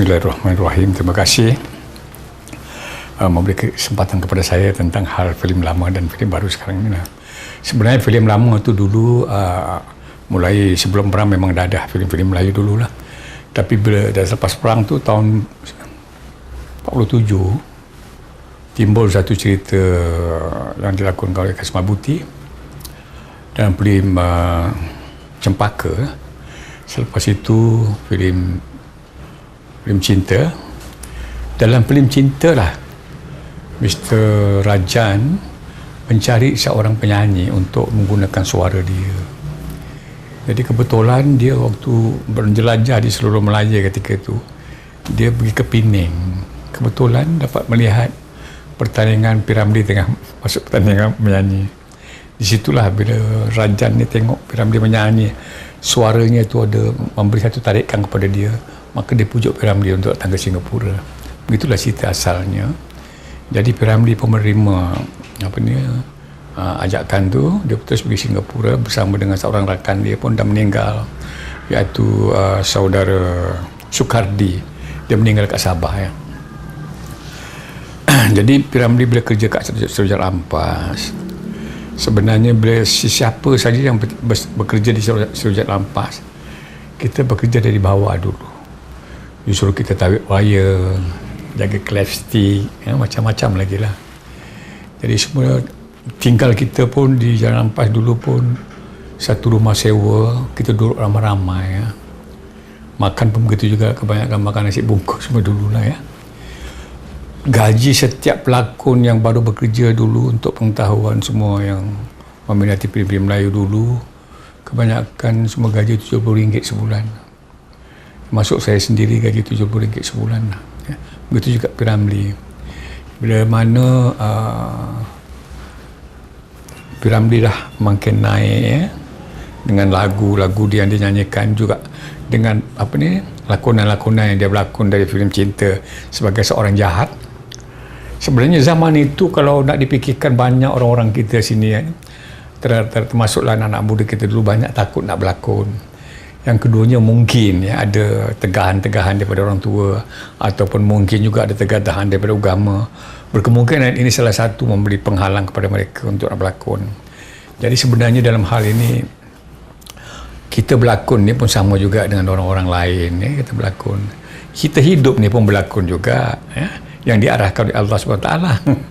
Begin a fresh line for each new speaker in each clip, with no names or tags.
Bismillahirrahmanirrahim. Terima kasih uh, memberi kesempatan kepada saya tentang hal filem lama dan filem baru sekarang ini. Lah. Sebenarnya filem lama itu dulu uh, mulai sebelum perang memang dah ada filem-filem Melayu dulu lah. Tapi bila dah selepas perang tu tahun 47 timbul satu cerita yang dilakukan oleh Kasim Abuti dalam filem uh, Cempaka. Selepas itu filem filem cinta. Dalam filem cinta lah Mr. Rajan mencari seorang penyanyi untuk menggunakan suara dia. Jadi kebetulan dia waktu berjelajah di seluruh Melaya ketika itu dia pergi ke Pening kebetulan dapat melihat pertandingan Piramli tengah masuk pertandingan menyanyi. Di situlah bila Rajan ni tengok Piramli menyanyi suaranya itu ada memberi satu tarikan kepada dia maka dia pujuk Piramli untuk datang ke Singapura. Begitulah cerita asalnya. Jadi Piramli pun menerima apa ni ajakan tu. Dia terus pergi Singapura bersama dengan seorang rakan dia pun dah meninggal. Iaitu uh, saudara Sukardi. Dia meninggal kat Sabah ya. Jadi Piramli bila kerja kat Serujan Lampas sebenarnya bila siapa saja yang bekerja di Serujan Lampas kita bekerja dari bawah dulu disuruh kita tarik wire jaga clap stick ya, macam-macam lagi lah. Jadi semua tinggal kita pun di Jalan Ampas dulu pun satu rumah sewa kita duduk ramai-ramai ya. makan pun begitu juga kebanyakan makan nasi bungkus semua dulu lah ya. Gaji setiap pelakon yang baru bekerja dulu untuk pengetahuan semua yang meminati film-film Melayu dulu kebanyakan semua gaji RM70 sebulan masuk saya sendiri gaji RM70 sebulan ya. begitu juga Piramli. Bila mana uh, Piramli dah makin naik ya, dengan lagu-lagu dia yang dinyanyikan juga. Dengan apa ni lakonan-lakonan yang dia berlakon dari filem cinta sebagai seorang jahat. Sebenarnya zaman itu kalau nak dipikirkan banyak orang-orang kita sini ya, ter, ter, termasuklah anak-anak muda kita dulu banyak takut nak berlakon yang keduanya mungkin ya ada tegahan-tegahan daripada orang tua ataupun mungkin juga ada tegahan daripada agama. Berkemungkinan ini salah satu memberi penghalang kepada mereka untuk berlakon. Jadi sebenarnya dalam hal ini kita berlakon ni pun sama juga dengan orang-orang lain ya kita berlakon. Kita hidup ni pun berlakon juga ya yang diarahkan oleh Allah SWT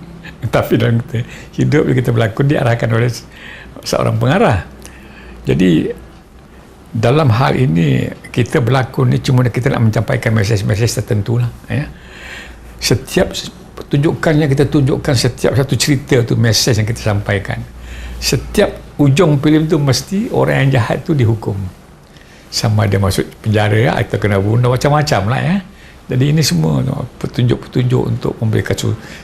tapi dalam hidup kita berlakon diarahkan oleh seorang pengarah. Jadi dalam hal ini kita berlakon ni cuma kita nak mencampaikan mesej-mesej tertentu lah ya. setiap tunjukkan yang kita tunjukkan setiap satu cerita tu mesej yang kita sampaikan. Setiap ujung filem tu mesti orang yang jahat tu dihukum. Sama dia masuk penjara atau kena bunuh macam-macam lah ya. Jadi ini semua petunjuk-petunjuk untuk memberikan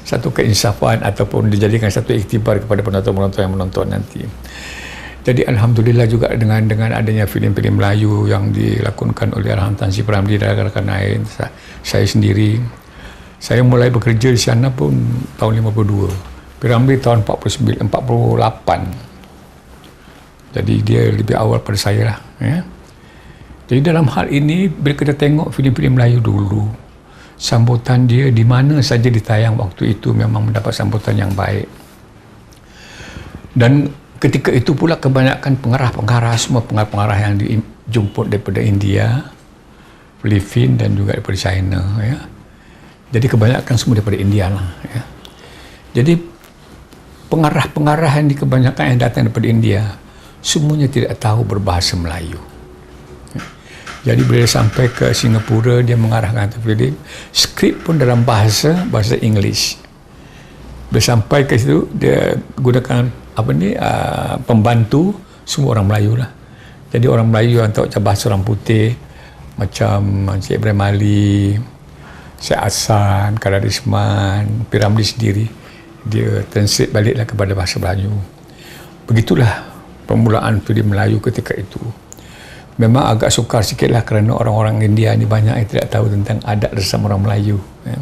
satu keinsafan ataupun dijadikan satu iktibar kepada penonton-penonton yang menonton nanti jadi alhamdulillah juga dengan dengan adanya filem-filem Melayu yang dilakonkan oleh Arham Tan Si Pramli dan rakan-rakan lain saya sendiri. Saya mulai bekerja di sana pun tahun 52 Piramli tahun 49 48 jadi dia lebih awal pada saya lah ya. jadi dalam hal ini bila kita tengok filem-filem Melayu dulu sambutan dia di mana saja ditayang waktu itu memang mendapat sambutan yang baik. Dan ketika itu pula kebanyakan pengarah-pengarah semua pengarah-pengarah yang dijemput daripada India Filipina dan juga daripada China ya. jadi kebanyakan semua daripada India lah ya. jadi pengarah-pengarah yang kebanyakan yang datang daripada India semuanya tidak tahu berbahasa Melayu jadi bila sampai ke Singapura dia mengarahkan film skrip pun dalam bahasa bahasa English bila sampai ke situ dia gunakan apa ni uh, pembantu semua orang Melayu lah. Jadi orang Melayu yang tahu bahasa orang putih macam Encik Ibrahim Ali Syed Hassan Kadarisman Piramli sendiri dia translate baliklah kepada bahasa Melayu. Begitulah permulaan filem Melayu ketika itu. Memang agak sukar sikit lah kerana orang-orang India ni banyak yang tidak tahu tentang adat resam orang Melayu ya.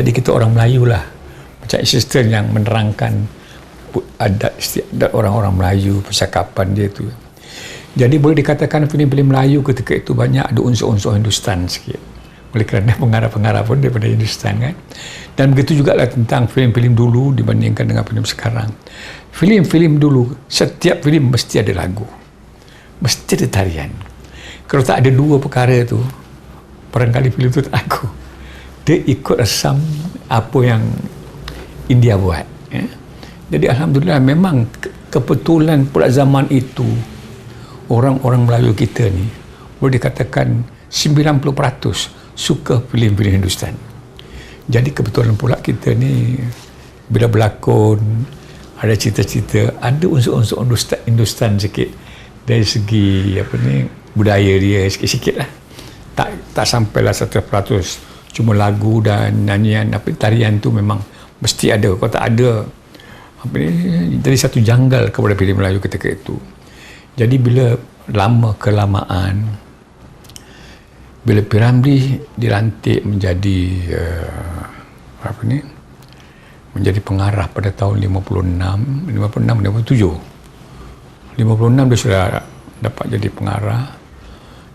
jadi kita orang Melayu lah macam assistant yang menerangkan adat istiadat orang-orang Melayu percakapan dia tu. Jadi boleh dikatakan filem-filem Melayu ketika itu banyak ada unsur-unsur Hindustan sikit. Oleh kerana pengarah-pengarah pun daripada Hindustan kan? Dan begitu juga lah tentang filem-filem dulu dibandingkan dengan filem sekarang. Filem-filem dulu setiap filem mesti ada lagu. Mesti ada tarian. Kalau tak ada dua perkara tu barangkali filem tu tak lagu dia ikut resam apa yang India buat ya? Jadi Alhamdulillah memang kebetulan pula zaman itu orang-orang Melayu kita ni boleh dikatakan 90% suka filem-filem Hindustan. Jadi kebetulan pula kita ni bila berlakon ada cerita-cerita ada unsur-unsur Hindustan, Hindustan sikit dari segi apa ni budaya dia sikit-sikit lah. Tak tak sampailah 100% cuma lagu dan nyanyian apa tarian tu memang mesti ada. Kalau tak ada apa ni? Jadi satu janggal kepada filem Melayu ketika itu. Jadi bila lama kelamaan bila Piramli dilantik menjadi uh, apa ni? Menjadi pengarah pada tahun 56 56 57 56 dia sudah dapat jadi pengarah.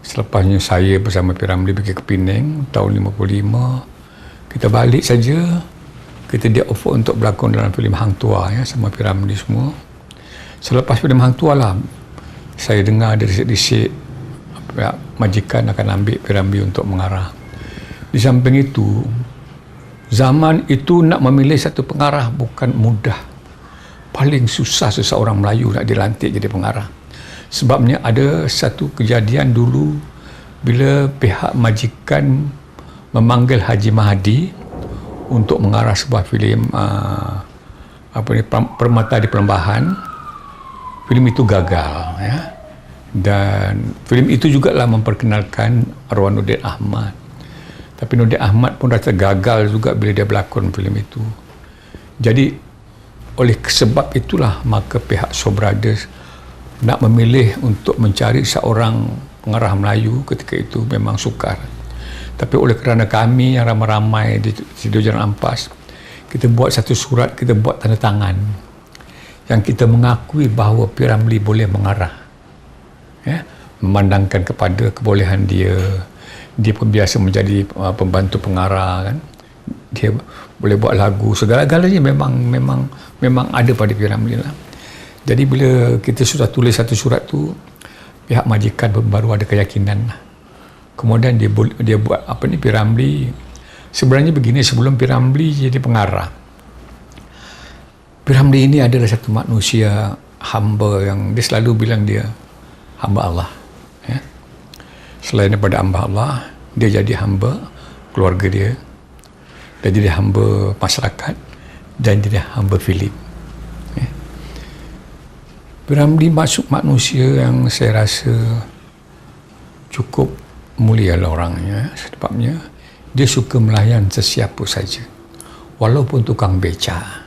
Selepasnya saya bersama Piramli pergi ke Penang tahun 55 kita balik saja kita dia offer untuk berlakon dalam filem Hang Tua ya sama Piramli semua selepas filem Hang Tua lah saya dengar dari disik pihak majikan akan ambil Piramli untuk mengarah. Di samping itu, zaman itu nak memilih satu pengarah bukan mudah. Paling susah seseorang Melayu nak dilantik jadi pengarah. Sebabnya ada satu kejadian dulu bila pihak majikan memanggil Haji Mahdi untuk mengarah sebuah filem uh, apa ni Permata di Pelembahan. Filem itu gagal ya. Dan filem itu juga lah memperkenalkan arwah Nurdin Ahmad. Tapi Nurdin Ahmad pun rasa gagal juga bila dia berlakon filem itu. Jadi oleh sebab itulah maka pihak Brothers nak memilih untuk mencari seorang pengarah Melayu ketika itu memang sukar tapi oleh kerana kami yang ramai-ramai di Studio Jalan Ampas kita buat satu surat kita buat tanda tangan yang kita mengakui bahawa Piramli boleh mengarah ya, memandangkan kepada kebolehan dia dia pun biasa menjadi uh, pembantu pengarah kan dia boleh buat lagu segala-galanya memang memang memang ada pada Piramli lah. Jadi bila kita sudah tulis satu surat tu pihak majikan baru ada keyakinan lah. Kemudian dia dia buat apa ni Piramli sebenarnya begini sebelum Piramli jadi pengarah. Piramli ini adalah satu manusia hamba yang dia selalu bilang dia hamba Allah ya. selain daripada hamba Allah dia jadi hamba keluarga dia dia jadi hamba masyarakat dan jadi hamba filem ya. Piramli masuk manusia yang saya rasa cukup mulia lah orangnya sebabnya dia suka melayan sesiapa saja walaupun tukang beca.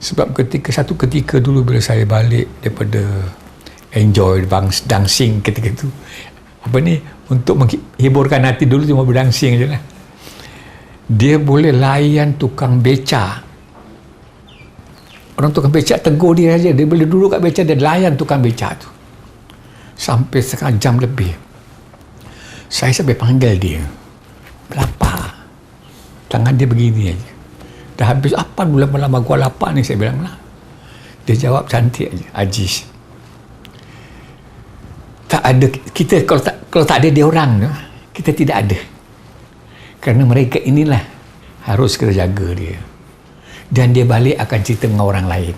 Sebab ketika satu ketika dulu bila saya balik daripada enjoy bang dancing ketika itu apa ni untuk menghiburkan hati dulu cuma berdancing je lah. Dia boleh layan tukang beca. Orang tukang beca tegur dia saja dia boleh duduk kat beca dia layan tukang beca tu. Sampai setengah jam lebih saya sampai panggil dia. Lapar. Tangan dia begini aja. Dah habis apa lama-lama gua lapar ni? Saya bilang lah. Dia jawab cantik aja Ajis. Tak ada kita kalau tak kalau tak ada dia orang tu kita tidak ada. Kerana mereka inilah harus kita jaga dia. Dan dia balik akan cerita dengan orang lain.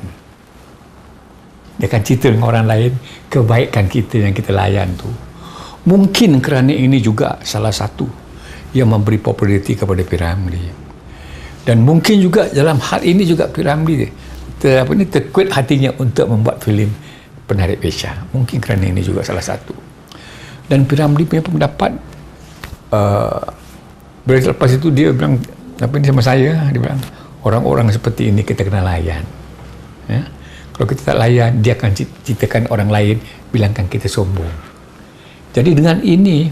Dia akan cerita dengan orang lain kebaikan kita yang kita layan tu mungkin kerana ini juga salah satu yang memberi populariti kepada Piramli dan mungkin juga dalam hal ini juga Piramli ter, apa ni terkuat hatinya untuk membuat filem penarik beca. Mungkin kerana ini juga salah satu. Dan Piramli punya pendapat uh, lepas itu dia bilang apa ini sama saya dia bilang orang-orang seperti ini kita kena layan. Ya? Kalau kita tak layan dia akan ceritakan orang lain bilangkan kita sombong. Jadi dengan ini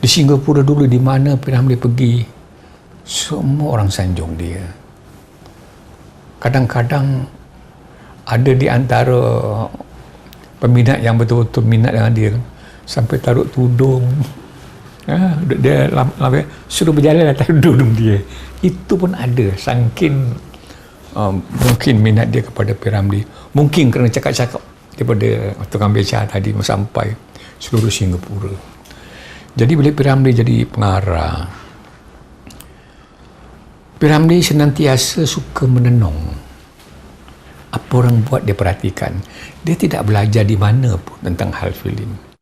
di Singapura dulu di mana Piramli pergi semua orang sanjung dia. Kadang-kadang ada di antara peminat yang betul-betul minat dengan dia sampai taruh tudung Ha, dia, lam, suruh berjalan atas dudung dia. Itu pun ada. Sangkin um, mungkin minat dia kepada Piramli. Mungkin kerana cakap-cakap daripada tukang beca tadi sampai seluruh Singapura. Jadi bila Piramli jadi pengarah, Piramli senantiasa suka menenung. Apa orang buat dia perhatikan. Dia tidak belajar di mana pun tentang hal filem